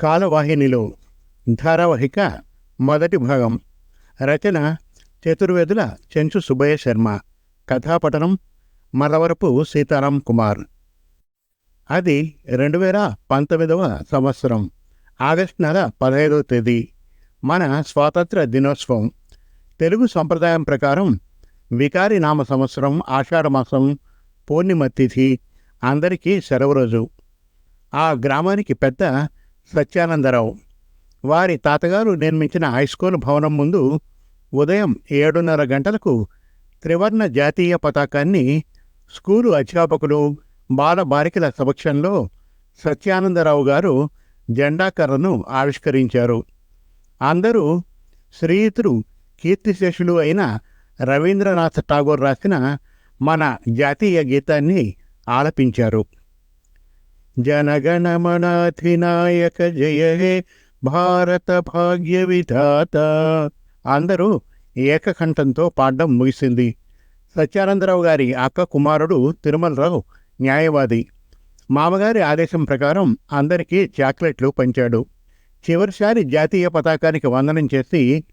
కాలవాహినిలో ధారావాహిక మొదటి భాగం. రచన చతుర్వేదుల చెంచు సుబ్బయ్య శర్మ. కథాపఠనం మరవరపు సీతారాం కుమార్. అది రెండు వేల పంతొమ్మిదవ సంవత్సరం ఆగస్టు నెల పదహైదవ తేదీ. మన స్వాతంత్ర దినోత్సవం. తెలుగు సంప్రదాయం ప్రకారం వికారి నామ సంవత్సరం ఆషాఢమాసం పూర్ణిమ తిథి అందరికీ సెలవు రోజు. ఆ గ్రామానికి పెద్ద సత్యానందరావు. వారి తాతగారు నిర్మించిన హైస్కూల్ భవనం ముందు ఉదయం ఏడున్నర గంటలకు త్రివర్ణ జాతీయ పతాకాన్ని స్కూలు అధ్యాపకులు బాల బాలికల సమక్షంలో సత్యానందరావు గారు జెండాకర్రను ఆవిష్కరించారు. అందరూ శ్రీయుతుడు కీర్తిశేషులు అయిన రవీంద్రనాథ్ ఠాగూర్ రాసిన మన జాతీయ గీతాన్ని ఆలపించారు. జనగణమనాధినాయక జయ హే భారత భాగ్య విధాత అందరూ ఏకకంఠంతో పాడడం ముగిసింది. సత్యానందరావు గారి అక్క కుమారుడు తిరుమలరావు న్యాయవాది. మామగారి ఆదేశం ప్రకారం అందరికీ చాక్లెట్లు పంచాడు. చివరిసారి జాతీయ పతాకానికి వందనం చేసి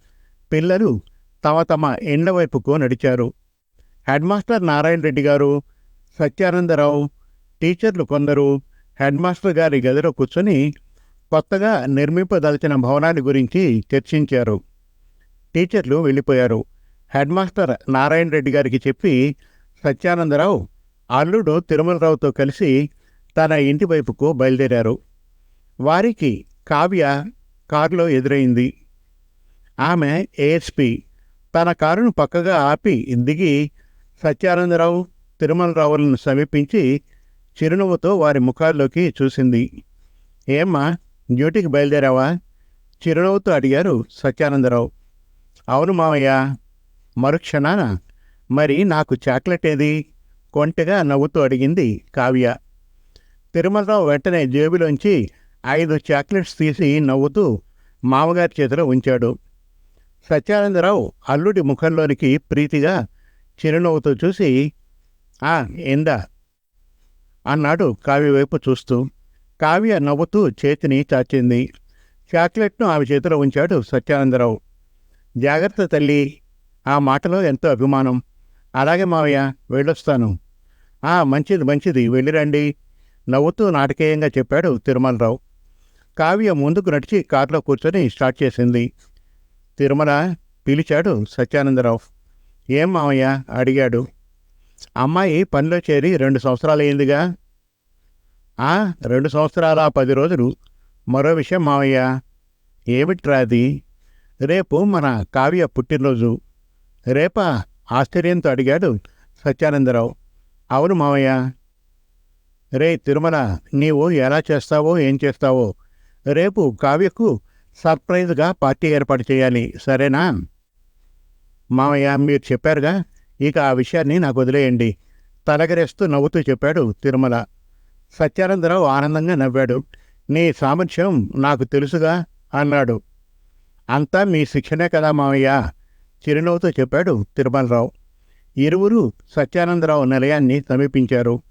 పిల్లలు తమ తమ ఎండ్ల వైపుకు నడిచారు. హెడ్మాస్టర్ నారాయణ రెడ్డి గారు సత్యానందరావు టీచర్లు కొందరు హెడ్ మాస్టర్ గారి గదిలో కూర్చొని కొత్తగా నిర్మింపదలిచిన భవనాన్ని గురించి చర్చించారు. టీచర్లు వెళ్ళిపోయారు. హెడ్ మాస్టర్ నారాయణ రెడ్డి గారికి చెప్పి సత్యానందరావు అల్లుడు తిరుమలరావుతో కలిసి తన ఇంటి వైపుకు బయలుదేరారు. వారికి కావ్య కారులో ఎదురైంది. ఆమె ఏఎస్పి. తన కారును పక్కగా ఆపి దిగి సత్యానందరావు తిరుమలరావులను సమీపించి చిరునవ్వుతో వారి ముఖాల్లోకి చూసింది. ఏమ్మా డ్యూటీకి బయలుదేరావా? చిరునవ్వుతో అడిగారు సత్యానందరావు. అవును మావయ్య మరుక్షణాన. మరి నాకు చాక్లెట్ ఏది కొంటగా నవ్వుతూ అడిగింది కావ్య. తిరుమలరావు వెంటనే జేబులోంచి ఐదు చాక్లెట్స్ తీసి నవ్వుతూ మామగారి చేతిలో ఉంచాడు. సత్యానందరావు అల్లుడి ముఖంలోనికి ప్రీతిగా చిరునవ్వుతో చూసి ఆ ఏందా అన్నాడు కావ్య వైపు చూస్తూ. కావ్య నవ్వుతూ చేతిని చాచింది. చాక్లెట్ను ఆమె చేతిలో ఉంచాడు సత్యానందరావు. జాగ్రత్త తల్లి ఆ మాటలో ఎంతో అభిమానం. అలాగే మావయ్య వెళ్ళొస్తాను. ఆ మంచిది మంచిది వెళ్ళిరండి. నవ్వుతూ నాటకీయంగా చెప్పాడు తిరుమలరావు. కావ్య ముందుకు నడిచి కారులో కూర్చొని స్టార్ట్ చేసింది. తిరుమల పిలిచాడు సత్యానందరావు. ఏం మావయ్య? అడిగాడు. అమ్మాయి పనిలో చేరి రెండు సంవత్సరాలయ్యిందిగా. ఆ రెండు సంవత్సరాల పది రోజులు. మరో విషయం మావయ్య ఏమిట్రా అది? రేపు మన కావ్య పుట్టినరోజు. రేపా ఆశ్చర్యంతో అడిగాడు సత్యానందరావు. అవును మావయ్య. రే తిరుమల నీవు ఎలా చేస్తావో ఏం చేస్తావో. రేపు కావ్యకు సర్ప్రైజ్గా పార్టీ ఏర్పాటు చేయాలి సరేనా? మావయ్య మీరు చెప్పారుగా ఇక ఆ విషయాన్ని నాకు వదిలేయండి. తలగరేస్తూ నవ్వుతూ చెప్పాడు తిరుమల. సత్యానందరావు ఆనందంగా నవ్వాడు. నీ సామర్థ్యం నాకు తెలుసుగా అన్నాడు. అంతా మీ శిక్షణే కదా మామయ్య చిరునవ్వుతో చెప్పాడు తిరుమలరావు. ఇరువురు సత్యానందరావు నిలయాన్ని సమీపించారు.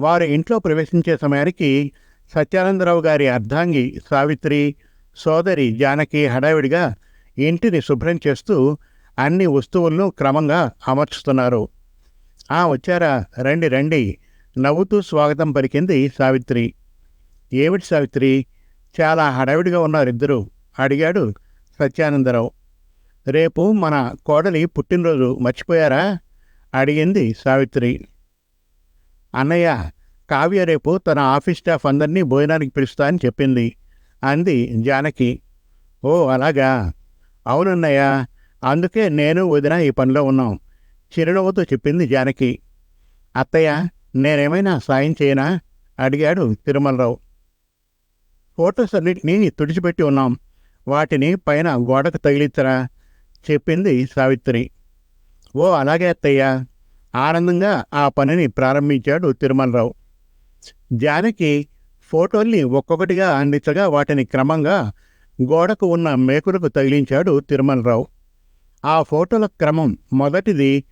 వారు ఇంట్లో ప్రవేశించే సమయానికి సత్యానందరావు గారి అర్ధాంగి సావిత్రి సోదరి జానకి హడావిడిగా ఇంటిని శుభ్రం చేస్తూ అన్ని వస్తువులను క్రమంగా అమర్చుతున్నారు. ఆ వచ్చారా? రండి రండి. నవ్వుతూ స్వాగతం పలికింది సావిత్రి. ఏమిటి సావిత్రి? చాలా హడావిడిగా ఉన్నారు ఇద్దరు అడిగాడు సత్యానందరావు. రేపు మన కోడలి పుట్టినరోజు మర్చిపోయారా? అడిగింది సావిత్రి. అన్నయ్య కావ్య రేపు తన ఆఫీస్ స్టాఫ్ అందరినీ భోజనానికి పిలుస్తా అని చెప్పింది అంది జానకి. ఓ అలాగా? అవునన్నయ్య అందుకే నేను వదిన ఈ పనిలో ఉన్నాం. చిరునవ్వుతో చెప్పింది జానకి. అత్తయ్య నేనేమైనా సాయం చేయనా? అడిగాడు తిరుమలరావు. ఫోటోస్ అన్నింటినీ తుడిచిపెట్టి ఉన్నాం. వాటిని పైన గోడకు తగిలించరా? చెప్పింది సావిత్రి. ఓ అలాగే అత్తయ్య. ఆనందంగా ఆ పనిని ప్రారంభించాడు తిరుమలరావు. జానకి ఫోటోల్ని ఒక్కొక్కటిగా అందించగా వాటిని క్రమంగా గోడకు ఉన్న మేకులకు తగిలించాడు తిరుమలరావు. ఆ ఫోటోల క్రమం మొదటిది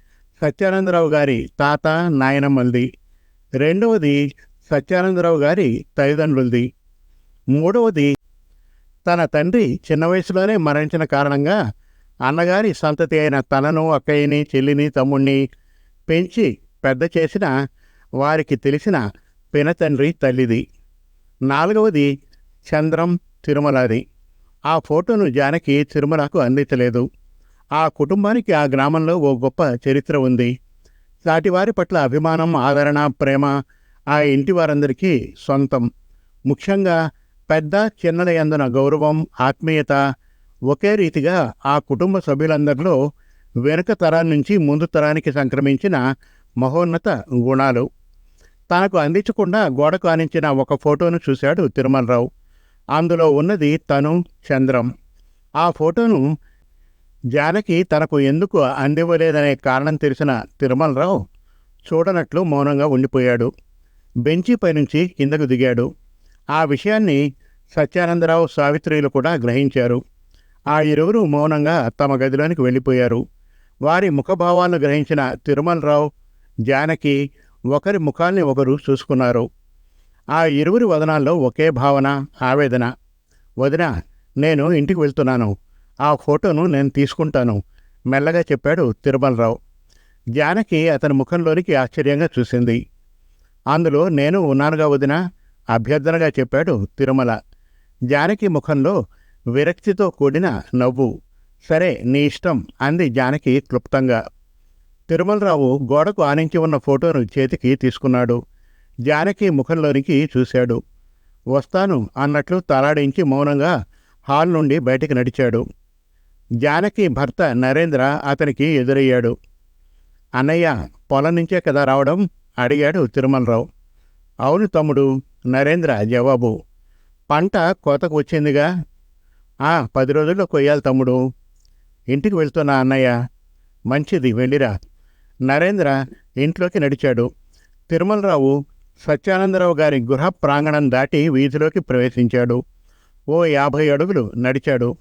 సత్యానందరావు గారి తాత నాయనమ్మలది రెండవది సత్యానందరావు గారి తల్లిదండ్రులది. మూడవది తన తండ్రి చిన్న వయసులోనే మరణించిన కారణంగా అన్నగారి సంతతి అయిన తనను అక్కయ్యని చెల్లిని తమ్ముణ్ణి పెంచి పెద్ద చేసిన వారికి తెలిసిన పినతండ్రి తల్లిది. నాలుగవది చంద్రం తిరుమలది. ఆ ఫోటోను జానకి తిరుమలకు అందించలేదు. ఆ కుటుంబానికి ఆ గ్రామంలో ఓ గొప్ప చరిత్ర ఉంది. సాటివారి పట్ల అభిమానం ఆదరణ ప్రేమ ఆ ఇంటి వారందరికీ సొంతం. ముఖ్యంగా పెద్ద చిన్నల ఎందున గౌరవం ఆత్మీయత ఒకే రీతిగా ఆ కుటుంబ సభ్యులందరిలో వెనుక తరం నుంచి ముందు తరానికి సంక్రమించిన మహోన్నత గుణాలు. తనకు అందించకుండా గోడకు ఆనించిన ఒక ఫోటోను చూశాడు తిరుమలరావు. అందులో ఉన్నది తను చంద్రం. ఆ ఫోటోను జానకి తనకు ఎందుకు అందివ్వలేదనే కారణం తెలిసిన తిరుమలరావు చూడనట్లు మౌనంగా ఉండిపోయాడు. బెంచిపై నుంచి కిందకు దిగాడు. ఆ విషయాన్ని సత్యానందరావు సావిత్రిలు కూడా గ్రహించారు. ఆ ఇరువురు మౌనంగా తమ గదిలోనికి వెళ్ళిపోయారు. వారి ముఖభావాలను గ్రహించిన తిరుమలరావు జానకి ఒకరి ముఖాల్ని ఒకరు చూసుకున్నారు. ఆ ఇరువురి వదనాల్లో ఒకే భావన ఆవేదన. వదిన నేను ఇంటికి వెళ్తున్నాను. ఆ ఫోటోను నేను తీసుకుంటాను మెల్లగా చెప్పాడు తిరుమలరావు. జానకి అతని ముఖంలోనికి ఆశ్చర్యంగా చూసింది. అందులో నేను ఉన్నానుగా వదిన అభ్యర్థనగా చెప్పాడు తిరుమల. జానకి ముఖంలో విరక్తితో కూడిన నవ్వు. సరే నీ ఇష్టం అంది జానకి క్లుప్తంగా. తిరుమలరావు గోడకు ఆనించి ఉన్న ఫోటోను చేతికి తీసుకున్నాడు. జానకి ముఖంలోనికి చూశాడు. వస్తాను అన్నట్లు తలాడించి మౌనంగా హాల్ నుండి బయటికి నడిచాడు. జానకి భర్త నరేంద్ర అతనికి ఎదురయ్యాడు. అన్నయ్య పొలం నుంచే కదా రావడం? అడిగాడు తిరుమలరావు. అవును తమ్ముడు నరేంద్ర జవాబు. పంట కోతకు వచ్చిందిగా? ఆ పది రోజుల్లో కొయ్యాలి తమ్ముడు. ఇంటికి వెళ్తున్నా అన్నయ్య. మంచిది వెళ్ళిరా. నరేంద్ర ఇంట్లోకి నడిచాడు. తిరుమలరావు సత్యానందరావు గారి గృహ ప్రాంగణం దాటి వీధిలోకి ప్రవేశించాడు. ఓ యాభై అడుగులు నడిచాడు.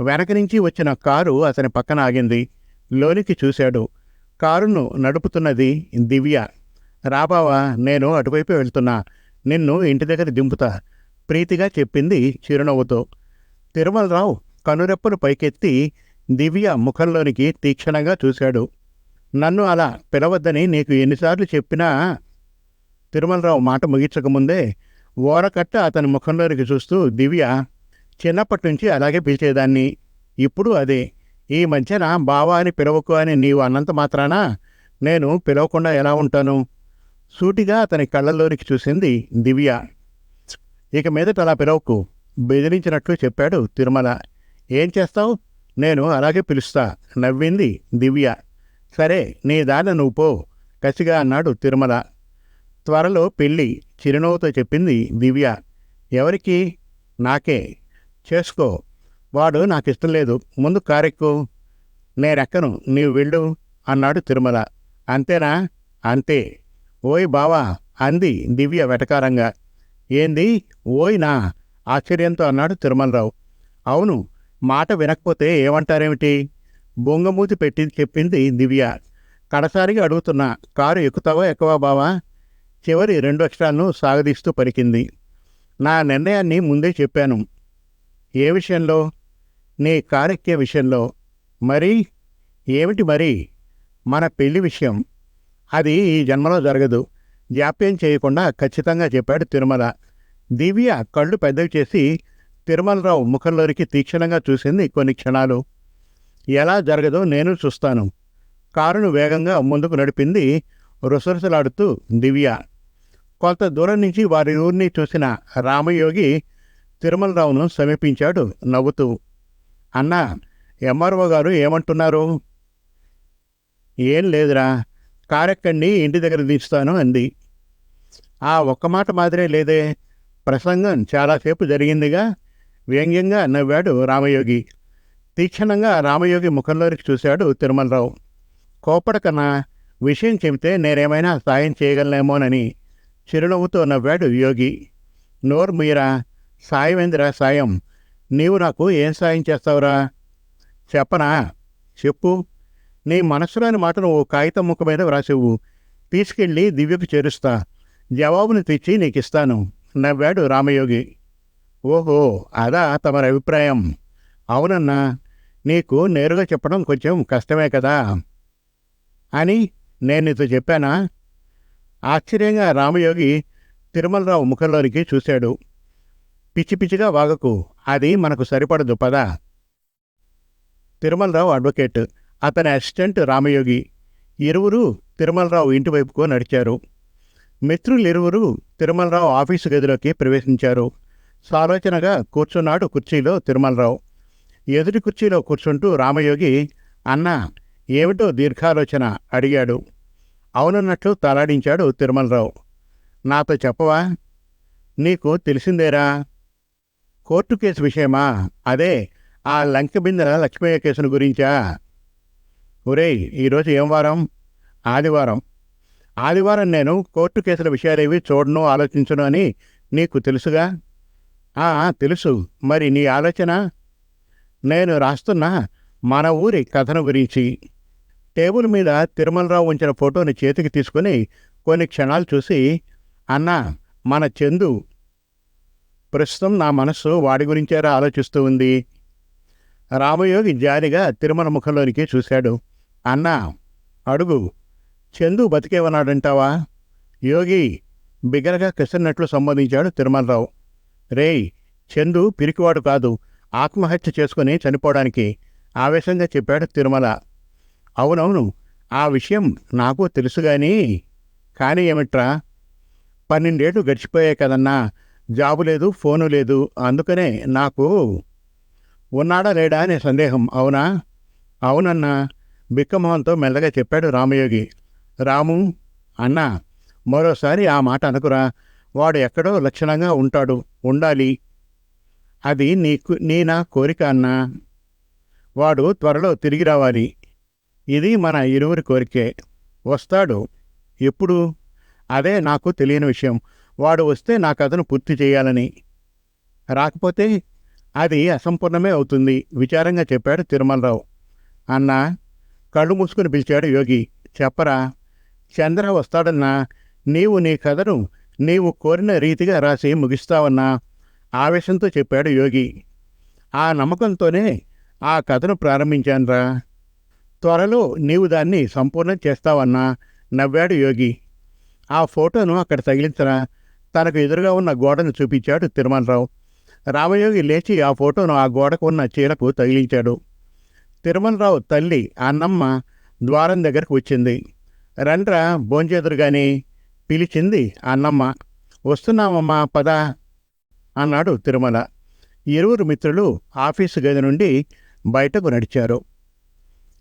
వెనక నుంచి వచ్చిన కారు అతని పక్కన ఆగింది. లోనికి చూశాడు. కారును నడుపుతున్నది దివ్య. రాబావా నేను అటువైపు వెళ్తున్నా. నిన్ను ఇంటి దగ్గర దింపుతా. ప్రీతిగా చెప్పింది చిరునవ్వుతో. తిరుమలరావు కనురెప్పలు పైకెత్తి దివ్య ముఖంలోనికి తీక్షణంగా చూశాడు. నన్ను అలా పిలవద్దని నీకు ఎన్నిసార్లు చెప్పినా? తిరుమలరావు మాట ముగించకముందే ఓరకట్ట అతని ముఖంలోనికి చూస్తూ దివ్య చిన్నప్పటి నుంచి అలాగే పిలిచేదాన్ని. ఇప్పుడు అదే. ఈ మధ్యన బావా అని పిలవకు అని నీవు అన్నంత మాత్రాన? నేను పిలవకుండా ఎలా ఉంటాను? సూటిగా అతని కళ్ళల్లోనికి చూసింది దివ్య. ఇక మీదట అలా పిలవకు బెదిరించినట్లు చెప్పాడు తిరుమల. ఏం చేస్తావు? నేను అలాగే పిలుస్తా నవ్వింది దివ్య. సరే నీ దాని నువ్వు పో కసిగా అన్నాడు తిరుమల. త్వరలో పెళ్ళి చిరునవ్వుతో చెప్పింది దివ్య. ఎవరికి? నాకే. చేసుకో. వాడు నాకు ఇష్టం లేదు. ముందు కారెక్కు. నేనెక్కను? నీవు వెళ్ళు అన్నాడు తిరుమల. అంతేనా? అంతే. ఓయ్ బావా! అంది దివ్య వెటకారంగా. ఏంది? ఓయ్ నా! ఆశ్చర్యంతో అన్నాడు తిరుమలరావు. అవును. మాట వినకపోతే ఏమంటారేమిటి? బొంగమూతి పెట్టి చెప్పింది దివ్య. కడసారిగా అడుగుతున్నా కారు ఎక్కుతావా? ఎక్కువా బావా? చివరి రెండు అక్షరాలను సాగదీస్తూ పలికింది. నా నిర్ణయాన్ని ముందే చెప్పాను. ఏ విషయంలో? నీ కారక్య విషయంలో. మరి? ఏమిటి మరి? మన పెళ్ళి విషయం. అది ఈ జన్మలో జరగదు. జాప్యం చేయకుండా ఖచ్చితంగా చెప్పాడు తిరుమల. దివ్య కళ్ళు పెద్దవి చేసి తిరుమలరావు ముఖంలోనికి తీక్షణంగా చూసింది కొన్ని క్షణాలు. ఎలా జరగదో నేను చూస్తాను. కారును వేగంగా ముందుకు నడిపింది రుసరుసలాడుతూ దివ్య. కొంత దూరం నుంచి వారి ఊరిని చూసిన రామయోగి తిరుమలరావును సమీపించాడు నవ్వుతూ. అన్నా ఎంఆర్ఓ గారు ఏమంటున్నారు? ఏం లేదురా కారెక్కండి ఇంటి దగ్గర దించుతాను అంది. ఆ ఒక్క మాట మాదిరే లేదే ప్రసంగం చాలాసేపు జరిగిందిగా వ్యంగ్యంగా నవ్వాడు రామయోగి. తీక్షణంగా రామయోగి ముఖంలోకి చూశాడు తిరుమలరావు. కోపడకన్నా విషయం చెబితే నేనేమైనా సాయం చేయగలనేమోనని చిరునవ్వుతో నవ్వాడు యోగి. నోరు మీరా సాయమేందిరా సాయం? నీవు నాకు ఏం సాయం చేస్తావురా? చెప్పనా? చెప్పు. నీ మనసులోని మాటను ఓ కాగితం ముక్క మీద వ్రాసివ్వు తీసుకెళ్ళి దివ్యకు చేరుస్తా. జవాబుని తెచ్చి నీకు ఇస్తాను నవ్వాడు రామయోగి. ఓహో అదా తమరి అభిప్రాయం. అవునన్నా నీకు నేరుగా చెప్పడం కొంచెం కష్టమే కదా? అని నేను నీతో చెప్పానా? ఆశ్చర్యంగా రామయోగి తిరుమలరావు ముఖంలోనికి చూశాడు. పిచ్చి పిచ్చిగా వాగకు. అది మనకు సరిపడదు పదా. తిరుమలరావు అడ్వకేట్. అతని అసిస్టెంట్ రామయోగి. ఇరువురు తిరుమలరావు ఇంటివైపుకో నడిచారు. మిత్రులిరువురు తిరుమలరావు ఆఫీసు గదిలోకి ప్రవేశించారు. సాలోచనగా కూర్చున్నాడు కుర్చీలో తిరుమలరావు. ఎదుటి కుర్చీలో కూర్చుంటూ రామయోగి అన్న ఏమిటో దీర్ఘాలోచన? అడిగాడు. అవునన్నట్లు తలాడించాడు తిరుమలరావు. నాతో చెప్పవా? నీకు తెలిసిందేరా? కోర్టు కేసు విషయమా? అదే ఆ లంకబిందెల లక్ష్మయ్య కేసును గురించా? ఒరేయ్ ఈరోజు ఏం వారం? ఆదివారం. ఆదివారం నేను కోర్టు కేసుల విషయాలేవి చూడను ఆలోచించను అని నీకు తెలుసుగా? ఆ, తెలుసు. మరి నీ ఆలోచన? నేను రాస్తున్న మన ఊరి కథను గురించి. టేబుల్ మీద తిరుమలరావు ఉంచిన ఫోటోని చేతికి తీసుకుని కొన్ని క్షణాలు చూసి అన్నా మన చందు ప్రస్తుతం నా మనస్సు వాడి గురించేరా ఆలోచిస్తూ ఉంది? రామయోగి జాలిగా తిరుమల ముఖంలోనికి చూశాడు. అన్నా అడుగు. చందు బతికేవన్నాడంటావా? యోగి బిగరగా కసిరినట్లు సంబోధించాడు తిరుమలరావు. రేయ్ చందు పిరికివాడు కాదు. ఆత్మహత్య చేసుకుని చనిపోవడానికి ఆవేశంగా చెప్పాడు తిరుమల. అవునవును ఆ విషయం నాకు తెలుసుగాని కానీ ఏమిట్రా? పన్నెండేళ్ళు గడిచిపోయాయి కదన్నా. జాబు లేదు ఫోను లేదు. అందుకనే నాకు ఉన్నాడా లేడా అనే సందేహం. అవునా? అవునన్నా. బిక్కమోహన్తో మెల్లగా చెప్పాడు రామయోగి. రాము అన్నా మరోసారి ఆ మాట అనుకురా. వాడు ఎక్కడో లక్షణంగా ఉంటాడు. ఉండాలి. అది నీకు నీ నా కోరిక అన్నా. వాడు త్వరలో తిరిగి రావాలి. ఇది మన ఇరువురి కోరికే. వస్తాడు. ఎప్పుడు? అదే నాకు తెలియని విషయం. వాడు వస్తే నా కథను పూర్తి చేయాలని. రాకపోతే అది అసంపూర్ణమే అవుతుంది విచారంగా చెప్పాడు తిరుమలరావు. అన్నా కళ్ళు మూసుకుని పిలిచాడు యోగి. చెప్పరా చంద్ర వస్తాడన్నా నీవు నీ కథను నీవు కోరిన రీతిగా రాసి ముగిస్తావన్నా? ఆవేశంతో చెప్పాడు యోగి. ఆ నమ్మకంతోనే ఆ కథను ప్రారంభించానురా. త్వరలో నీవు దాన్ని సంపూర్ణం చేస్తావన్నా? నవ్వాడు యోగి. ఆ ఫోటోను అక్కడ తగిలించరా? తనకు ఎదురుగా ఉన్న గోడను చూపించాడు తిరుమలరావు. రామయోగి లేచి ఆ ఫోటోను ఆ గోడకు ఉన్న చీరకు తగిలించాడు. తిరుమలరావు తల్లి అన్నమ్మ ద్వారం దగ్గరకు వచ్చింది. రండ్రా భోంచేదురుగాని పిలిచింది అన్నమ్మ. వస్తున్నామమ్మా పద అన్నాడు తిరుమల. ఇరువురు మిత్రులు ఆఫీసు గది నుండి బయటకు నడిచారు.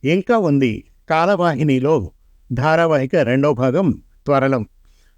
ఇంకా ఉంది కాలవాహినిలో ధారావాహిక రెండో భాగం త్వరలం.